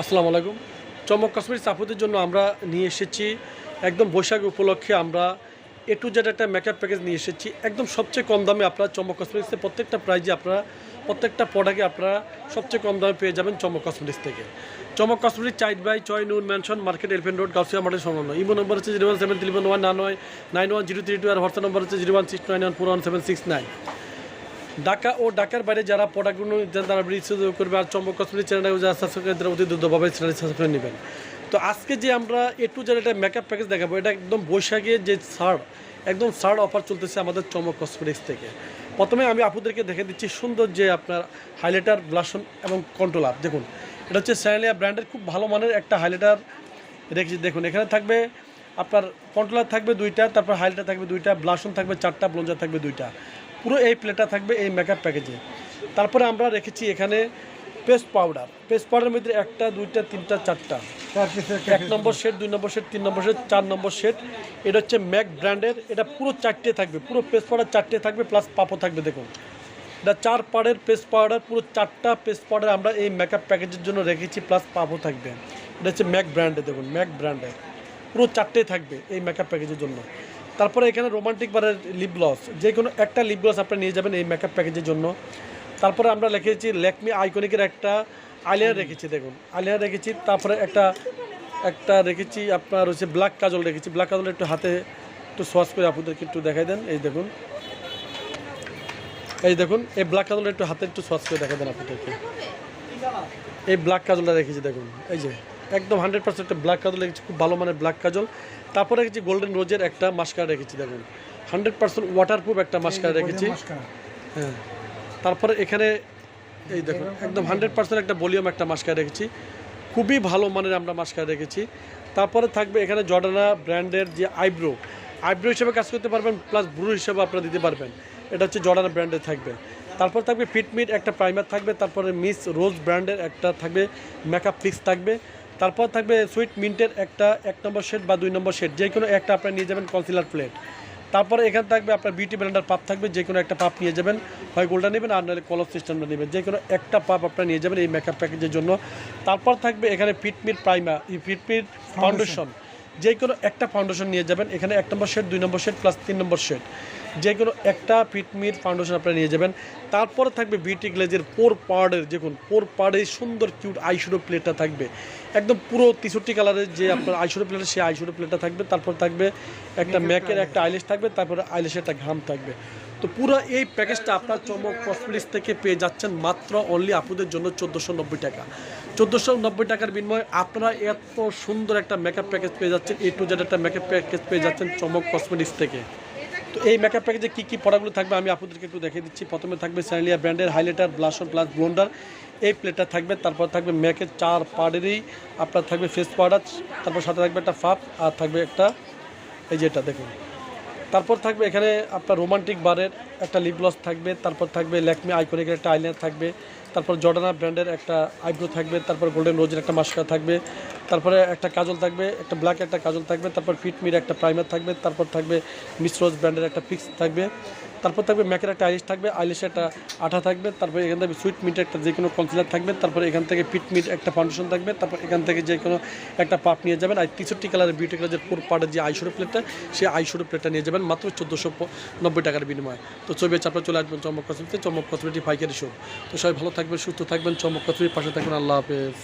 আসসালামু আলাইকুম। চমক কাশ্মীর সাপুদের জন্য আমরা নিয়ে এসেছি, একদম বৈশাখ উপলক্ষে আমরা এ টু জেড একটা মেকআপ প্যাকেজ নিয়ে এসেছি। একদম সবচেয়ে কম দামে আপনারা চমক কসমেটিক্সে প্রত্যেকটা প্রাইজে আপনারা, প্রত্যেকটা প্রোডাক্টে আপনারা সবচেয়ে কম দামে পেয়ে যাবেন চমক কসমেটিক্স থেকে। চমক কসমেটিক চাইড বাই চয় নুন mansion market elephant road Gausia market সংলগ্ন। ইমো নম্বর হচ্ছে zero one seven three one one nine nine one zero three two আর হোয়াটসঅ্যাপ নম্বর হচ্ছে zero one six nine one four one seven six nine Dhaka ও ঢাকার বাইরে যারা প্রোডাক্টগুলো নিতে তারা করবে আর চম্পক কসমেটিক চ্যানেলটা যারা সাবস্ক্রাইব করে তারা অতি দ্রুতভাবে চ্যানেল সাবস্ক্রাইব নেবেন। তো আজকে যে আমরা এ টু জেড একটা মেকআপ প্যাকেজ দেখাবো, এটা একদম বৈশাখে যে ছাড় একদম ছাড় অফার চলতেছে আমাদের চমক কসমেটিক্স থেকে। প্রথমে আমি আপুদেরকে দেখে দিচ্ছি সুন্দর যে আপনার হাইলাইটার ব্লাশন এবং কন্ট্রোলার দেখুন, এটা হচ্ছে স্যানেলিয়া ব্র্যান্ডের খুব ভালো মানের একটা হাইলাইটার রেখেছি দেখুন, এখানে থাকবে আপনার কন্ট্রোলার থাকবে দুইটা, তারপর হাইলাইটার থাকবে দুইটা ব্লাশন থাকবে চারটা ব্লঞ্জার থাকবে দুইটা। পুরো এই প্লেটটা থাকবে এই মেকআপ প্যাকেজে তারপরে আমরা রেখেছি এখানে পেস্ট পাউডার পেস্ট পাউডারের মধ্যে একটা দুইটা তিনটা চারটা। এক নম্বর শেড দুই নম্বর শেড তিন নম্বর শেড চার নম্বর শেড এটা হচ্ছে ম্যাক ব্র্যান্ডের এটা পুরো চারটে থাকবে। পুরো পেস্ট পাউডার চারটে থাকবে প্লাস পাপও থাকবে দেখুন। এটা চার পাড়ের পেস্ট পাউডার পুরো চারটা পেস্ট পাউডার আমরা এই মেকআপ প্যাকেজের জন্য রেখেছি প্লাস পাপও থাকবে। এটা হচ্ছে ম্যাক ব্র্যান্ডের দেখুন। ম্যাক ব্র্যান্ডের পুরো চারটে থাকবে এই মেকআপ প্যাকেজের জন্য। তারপরে এখানে রোমান্টিক বারের লিপ গ্লস যে কোনো একটা লিপ গ্লস আপনি নিয়ে যাবেন এই মেকআপ প্যাকেজের জন্য। তারপরে আমরা লিখেছি ল্যাকমি আইকনিকের একটা আলিয়ার রেখেছি, দেখুন। আলিয়ার রেখেছি, তারপরে একটা একটা রেখেছি আপনার হচ্ছে ব্ল্যাক কাজল রেখেছি। ব্ল্যাক কাজল একটু হাতে একটু সোয়াশ করে আপনাদেরকে একটু দেখাই দেন, এই দেখুন। এই দেখুন, এই ব্ল্যাক কাজলটা একটু হাতে একটু সোয়াশ করে দেখাই দেন আপনাদেরকে। এই ব্ল্যাক কাজলটা রেখেছি, দেখুন, এই যে। একদম হান্ড্রেড পার্সেন্ট ব্ল্যাক কাজল রেখেছি খুব ভালো মানের ব্ল্যাক কাজল। তারপরে রেখেছি গোল্ডেন রোজের একটা মাস্কার রেখেছি দেখুন। হান্ড্রেড পার্সেন্ট ওয়াটারপ্রুফ একটা মাস্কার রেখেছি। হ্যাঁ। তারপরে এখানে এই দেখুন একদম হান্ড্রেড পার্সেন্ট একটা ভলিউম একটা মাস্কার রেখেছি। খুবই ভালো মানের আমরা মাস্কার রেখেছি। তারপরে থাকবে এখানে জর্ডানা ব্র্যান্ডের যে আইব্রো আইব্রো হিসেবে কাজ করতে পারবেন প্লাস ব্রু হিসেবে আপনারা দিতে পারবেন। এটা হচ্ছে জর্ডানা ব্র্যান্ডের থাকবে। তারপর থাকবে ফিটমিট একটা প্রাইমার থাকবে তারপরে মিস রোজ ব্র্যান্ডের একটা থাকবে মেকআপ ফিক্স থাকবে। তারপর থাকবে সুইট মিন্টের একটা এক নম্বর শেড বা দুই নম্বর শেড যে কোনো একটা আপনার নিয়ে যাবেন কনসিলার প্লেট তারপরে এখানে থাকবে আপনার বিউটি ব্র্যান্ডার পাপ থাকবে যে কোনো একটা পাপ নিয়ে যাবেন হয় গোল্ডা নেবেন আর নাহলে কলার সিস্টেমটা নেবেন। যে কোনো একটা পাপ আপনার নিয়ে যাবেন এই মেকআপ প্যাকেজের জন্য। তারপর থাকবে এখানে ফিটমিট প্রাইমার ফিটমিট ফাউন্ডেশন যে কোনো একটা ফাউন্ডেশন নিয়ে যাবেন এখানে এক নম্বর শেড দুই নম্বর শেড প্লাস তিন নম্বর শেড যে কোনো একটা ফিটমিট ফাউন্ডেশন আপনারা নিয়ে যাবেন। তারপরে থাকবে বিউটি গ্লেজের পোর পার্ডের দেখুন পোর পার্ডের সুন্দর কিউট আইশুডো প্লেটটা থাকবে। একদম পুরো তিষট্টি কালারের যে আপনার আইশুডো প্লেট সেই আইশুডো প্লেটটা থাকবে। তারপর থাকবে একটা ম্যাকের একটা আইলিশ থাকবে তারপরে আইলিশের একটা ঘাম থাকবে। তো পুরো এই প্যাকেজটা আপনার চমক কসমেটিক্স থেকে পেয়ে যাচ্ছেন মাত্র অনলি আপুদের জন্য চোদ্দোশো নব্বই টাকা। চোদ্দোশো নব্বই টাকার বিনিময়ে আপনারা এত সুন্দর একটা মেকআপ প্যাকেজ পেয়ে যাচ্ছেন এ টু জেড একটা মেকআপ প্যাকেজ পেয়ে যাচ্ছেন চমক কসমেটিক্স থেকে। তো এই মেকআপ প্যাকেজে কী কী প্রোডাক্টগুলো থাকবে আমি আপনাদেরকে একটু দেখিয়ে দিচ্ছি। প্রথমে থাকবে স্যানিলিয়া ব্র্যান্ডের হাইলাইটার ব্লাশন প্লাস ব্লোন্ডার এই প্লেটটা থাকবে। তারপর থাকবে ম্যাকের চার পাউডারই আপনার থাকবে ফেস পাউডার তারপর সাথে থাকবে একটা ফাপ আর থাকবে একটা এই যেটা দেখুন। তারপর থাকবে এখানে আপনার রোমান্টিক বারের একটা লিপ গ্লস থাকবে, তারপর থাকবে ল্যাকমি আইকনিকের একটা আইলাইনার থাকবে। তারপর জর্ডানা ব্র্যান্ডের একটা আইব্রো থাকবে, তারপর গোল্ডেন রোজের একটা মাস্কার থাকবে, তারপরে একটা কাজল থাকবে, একটা ব্ল্যাক একটা কাজল থাকবে, তারপর ফিটমির একটা প্রাইমার থাকবে, তারপর থাকবে মিস রোজ ব্র্যান্ডের একটা ফিক্স থাকবে, তারপর থাকবে ম্যাকের একটা আইলিশ থাকবে আইলিশে একটা আঠা থাকবে, তারপর এখান থেকে সুইট মিটের একটা যে কোনো কনসিলার থাকবে, তারপর এখান থেকে পিট মিট একটা ফাউন্ডেশন থাকবে, তারপর এখান থেকে যে কোনো একটা পাপ নিয়ে যাবেন, আর তিষট্টি কালারের বিউটি কালারের পুর পাড়ের যে আইশোরো প্লেটটা সেই আইশোরো প্লেটটা নিয়ে যাবেন মাত্র চোদ্দোশো নব্বই টাকার বিনিময়ে। তো ছবি আপনার চলে আসবেন চমক কসমেটিতে চমক কসমেটি পাইকারি শো তো সবাই ভালো থাকবেন সুস্থ থাকবেন চমক পাশে থাকবেন আল্লাহ হাফেজ।